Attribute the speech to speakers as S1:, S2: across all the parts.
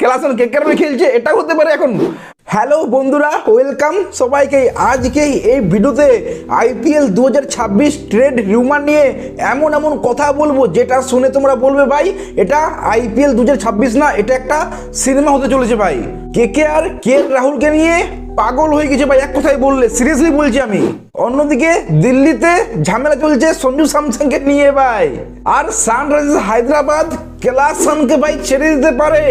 S1: Klaasen কে কারণে খেলছে এটা হতে পারে এখন। হ্যালো বন্ধুরা ওয়েলকাম সবাইকে। আজকে এই ভিডিওতে আইপিএল দু হাজার ছাব্বিশ ট্রেড রিউমার নিয়ে এমন এমন কথা বলব, যেটা শুনে তোমরা বলবে, ভাই, এটা আইপিএল দু হাজার ছাব্বিশ না, এটা একটা সিনেমা হতে চলেছে, ভাই। কে কে আর কে রাহুলকে নিয়ে পাগল হয়ে গেছে, ভাই, এক কথায় বললে সিরিয়াসলি বলছি আমি। অন্যদিকে দিল্লিতে ঝামেলা চলছে সঞ্জু স্যামসাংকে নিয়ে, ভাই। আর সানরাইজার্স হায়দ্রাবাদ কেলাসনকে ভাই, ছেড়ে দিতে পারে।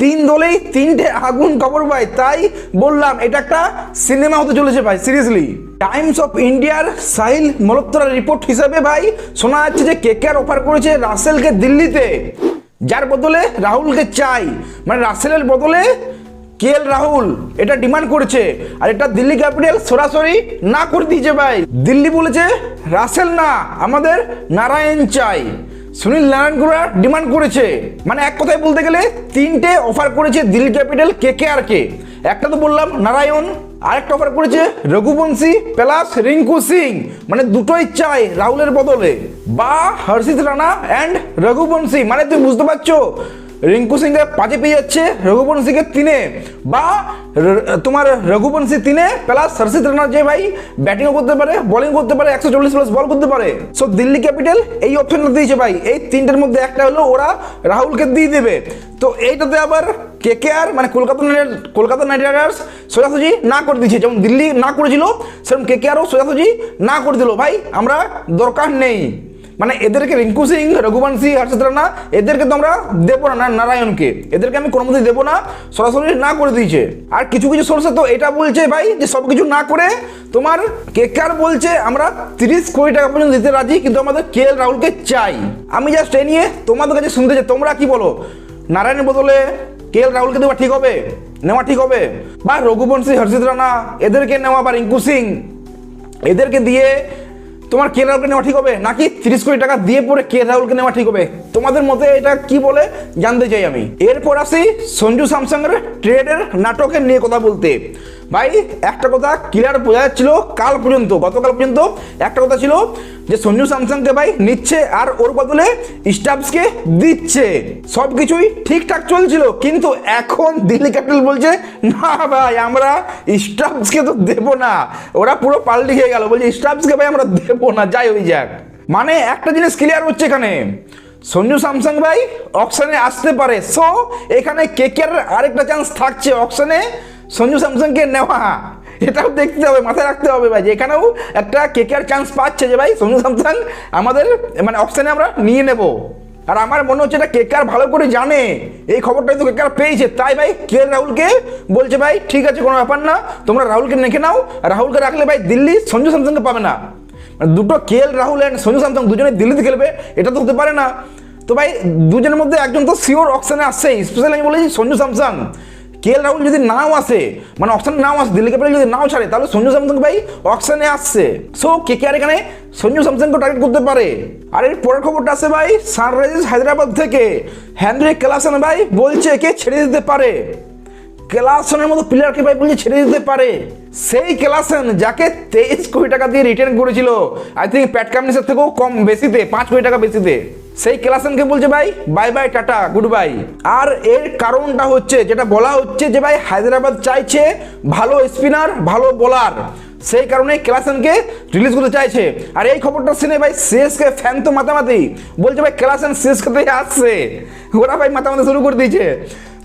S1: তিন দলেই তিনটে আগুন খবর ভাই তাই বললাম এটা একটা সিনেমা হতে চলেছে ভাই সিরিয়াসলি টাইমস অফ ইন্ডিয়ার সাহিল মলত্তরার রিপোর্ট হিসাবে ভাই, শোনা যাচ্ছে যে কে কে অফার করেছে রাসেলকে দিল্লিতে। যার বদলে রাহুলকে চাই মানে রাসেলের বদলে কে এল রাহুল, এটা ডিমান্ড করেছে, আর এটা দিল্লি ক্যাপিটাল সরাসরি না করে দিয়েছে ভাই। দিল্লি বলেছে, রাসেল না, আমাদের নারায়ণ চাই। সুনীল নারায়ণ নারায়ণগুড়া ডিমান্ড করেছে। মানে এক কথায় বলতে গেলে তিনটে অফার করেছে দিল্লি ক্যাপিটাল কে কে আর কে। একটা তো বললাম নারায়ণ, আরেকটা অফার করেছে রঘুবংশী প্লাস রিঙ্কু সিং। মানে দুটোই চাই রাহুলের বদলে। বা হর্ষিত রানা অ্যান্ড রঘুবংশী। মানে তুমি বুঝতে পারছ? রিঙ্কু সিংকে পাঁচে পেয়ে যাচ্ছে রঘুবংশীকে তিনে। বা তোমার রঘুবংশী তিনে প্লাস হর্ষিত রানা যে ভাই ব্যাটিংও করতে পারে বোলিং করতে পারে, একশো চল্লিশ প্লাস বল করতে পারে। সো দিল্লি ক্যাপিটাল এই অপশনটা দিয়েছে ভাই। এই তিনটের মধ্যে একটা হলো ওরা রাহুলকে দিয়ে দেবে। তো এইটাতে আবার কে কে আর মানে Kolkata Knight Kolkata Knight Riders সোজাসুজি না করে দিয়েছে। যেমন দিল্লি না করেছিল, সেরকম কে কে আরও সোজাসুজি না করে দিল। ভাই, আমরা দরকার নেই। মানে এদেরকে রিঙ্কু সিং রঘুবংশী হর্ষিত রানা এদেরকে তো আমরা দেবো না নারায়ণকে। এদেরকে আমি কোনো মধ্যে দেবো না, সরাসরি না করে দিয়েছে। আর কিছু কিছু সোর্সে তো এটা বলছে ভাই, যে সব কিছু না করে তোমার কেকার বলছে, আমরা তিরিশ কোটি টাকা পর্যন্ত দিতে রাজি, কিন্তু আমাদের কে এল রাহুলকে চাই। আমি জাস্ট এ নিয়ে তোমাদের কাছে শুনতে চাই, তোমরা কি বলো? নারায়ণের বদলে কে এল রাহুলকে দেওয়া ঠিক হবে? নেওয়া ঠিক হবে? বা রঘুবংশী হর্ষিত রানা এদেরকে নেওয়া বা রিঙ্কু সিং, এদেরকে দিয়ে তোমার কে রাহুলকে নেওয়া ঠিক হবে? নাকি তিরিশ কোটি টাকা দিয়ে পরে কে রাহুলকে নেওয়া ঠিক হবে? তোমাদের মতে এটা কি বলে? জানতে চাই আমি। এরপর আসি সঞ্জু স্যামসাংয়ের ট্রেডের নাটকের নিয়ে কথা বলতে। ভাই, একটা কথা ক্লিয়ার বোঝা যাচ্ছিল কাল পর্যন্ত, গতকাল পর্যন্ত। একটা কথা ছিল যে সঞ্জু স্যামসাংকে ভাই নিচ্ছে আর ওর বদলে স্টাফসকে দিচ্ছে। সব কিছুই ঠিকঠাক চলছিল, কিন্তু এখন দিল্লি ক্যাপিটাল বলছে, না ভাই, আমরা স্টাফসকে তো দেবো না। ওরা পুরো পাল্টি খেয়ে গেল, বলছে স্টাফসকে ভাই আমরা দেবো না, যাই ওই যাক। মানে একটা জিনিস ক্লিয়ার হচ্ছে এখানে সঞ্জু স্যামসাং ভাই অপশনে আসতে পারে। সো এখানে কেকের আরেকটা চান্স থাকছে অপশনে সঞ্জু স্যামসাংকে নেওয়া। এটাও দেখতে হবে, মাথায় রাখতে হবে ভাই, যে এখানেও একটা কেকের চান্স পাচ্ছে যে ভাই সঞ্জু স্যামসাং আমাদের মানে অপশানে আমরা নিয়ে নেব। আর আমার মনে হচ্ছে এটা কেকার ভালো করে জানে, এই খবরটাই তো কেকার পেয়েছে। তাই ভাই, কে রাহুলকে বলছে ভাই, ঠিক আছে, কোনো ব্যাপার না, তোমরা রাহুলকে রেখে নাও। রাহুলকে রাখলে ভাই, দিল্লি সঞ্জু স্যামসাংকে পাবে না। মানে দুটো কেএল রাহুল অ্যান্ড সঞ্জু স্যামসাং দুজনে দিল্লিতে খেলবে, এটা তো হতে পারে না। তো ভাই, দুজনের মধ্যে একজন তো সিওর অপশানে আসছেই। স্পেশালি আমি বলেছি সঞ্জু স্যামসাং। কে এল রাহুল যদি নাও আসে মানে অপশানে নাও আসে দিল্লি ক্যাপিটাল যদি নাও ছাড়ে, তাহলে সঞ্জু স্যামসাং ভাই অপশানে আসছে। সো কে কে আর এখানে সঞ্জু স্যামসাংকে টার্গেট করতে পারে? আর এর পরের খবরটা আসে ভাই, সানরাইজার্স হায়দ্রাবাদ থেকে। হ্যান্ড্রিক ক্লাসন ভাই বলছে কে ছেড়ে দিতে পারে। ক্লাসনের মতো প্লেয়ারকে ভাই বলছে ছেড়ে দিতে পারে। সেই ক্লাসন যাকে তেইশ কোটি টাকা দিয়ে রিটার্ন করেছিল আই থিঙ্ক প্যাট কামিন্সের থেকেও কম বেশিতে, পাঁচ কোটি টাকা বেশিতে। সেই ক্লাসনকে বলছে, ভাই bye bye tata good bye আর এর কারণটা হচ্ছে, যেটা বলা হচ্ছে যে, ভাই, হায়দ্রাবাদ চাইছে ভালো স্পিনার, ভালো বোলার সেই কারণে ক্লাসেনকে রিলিজ করতে চাইছে। আর এই খবরটা শুনে, ভাই সিএসকে ফ্যান তো মাতামাতি। বলছে, ভাই, ক্লাসেন সিএসকে থেকে আসছে। ওরা, ভাই, মাতামাতি শুরু করে দিয়েছে।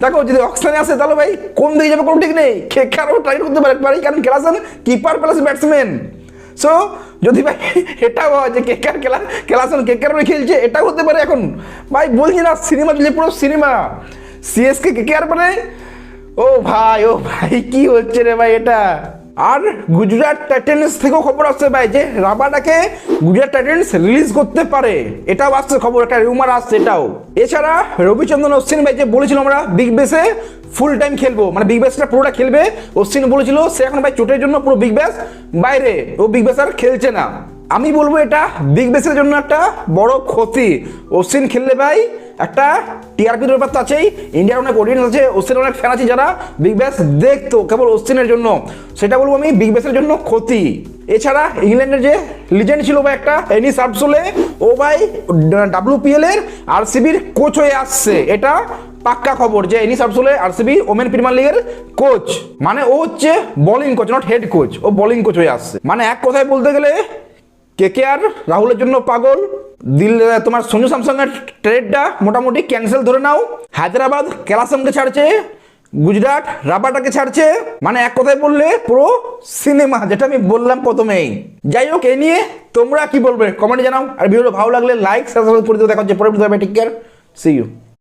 S1: দেখো, যদি অক্সিজেনে আসে, তাহলে, ভাই, কোন দিকে যাবে, কোনো ঠিক নেই? কারও ট্রাই করতে পারে কারণ Klaasen keeper plus batsman so যদি ভাই, এটা হয় যে কেকার খেলা ক্লাসন কেকার খেলছে, এটাও হতে পারে এখন। ভাই, বলছি না, সিনেমা দিলে পুরো সিনেমা। সিএসকে কেকার মানে? ও ভাই ও ভাই, কি হচ্ছে রে ভাই এটা? আর গুজরাট টাইটেন্স থেকেও খবর আসছে ভাই যে রাবাটাকে গুজরাট টাইটেন্স রিলিজ করতে পারে। এটাও আসছে খবর, একটা রিউমার আসছে এটাও। এছাড়া রবিচন্দ্রন অশ্বিন ভাই যে বলেছিল আমরা বিগ বেসে ফুল টাইম খেলব মানে বিগ ব্যাসটা পুরোটা খেলবে, অশ্বিন বলেছিল সে এখন ভাই চোটের জন্য পুরো বিগ ব্যাস বাইরে ও বিগ ব্যাস আর খেলছে না। আমি বলব এটা বিগ বেসের জন্য একটা বড় ক্ষতি। অশ্বিন খেললে ভাই একটা টিআরপির ব্যাপার তো আছেই। ইন্ডিয়ার অনেক অডিয়েন্স আছে অশ্বিনের অনেক ফ্যান আছে যারা বিগ ব্যাস দেখতো, কেবল অশ্বিনের জন্য। সেটা বলব আমি বিগ ব্যাসের জন্য ক্ষতি। এছাড়া ইংল্যান্ডের যে লিজেন্ড ছিল ভাই একটা এনি সাবসোলে ও ভাই ডাব্লিউপিএল এর আরসিবির কোচ হয়ে আসছে। এটা পাক্কা খবর যে এনিস আসলে আরসিবি ওমেন প্রিমিয়ার লিগের কোচ মানে ও হচ্ছে bowling coach not head coach O bowling coach হয়ে আসছে। মানে এক কথায় বলতে গেলে কে কে আর? রাহুলের জন্য পাগল। দিল তোমার সঞ্জু স্যামসংয়ের ট্রেডটা মোটামুটি ক্যান্সেল ধরে নাও। হায়দ্রাবাদ ক্যালাসমকে ছাড়ছে। গুজরাট রাবাটাকে ছাড়ছে। মানে এক কথায় বললে পুরো সিনেমা যেটা আমি বললাম প্রথমেই। যাই হোক, এ নিয়ে তোমরা কি বলবে? কমেন্টে জানাও। আর ভিডিও ভালো লাগলে লাইক সাবস্ক্রাইব করে দিও। দেখা হচ্ছে পরে ঠিক কেয়ার সি ইউ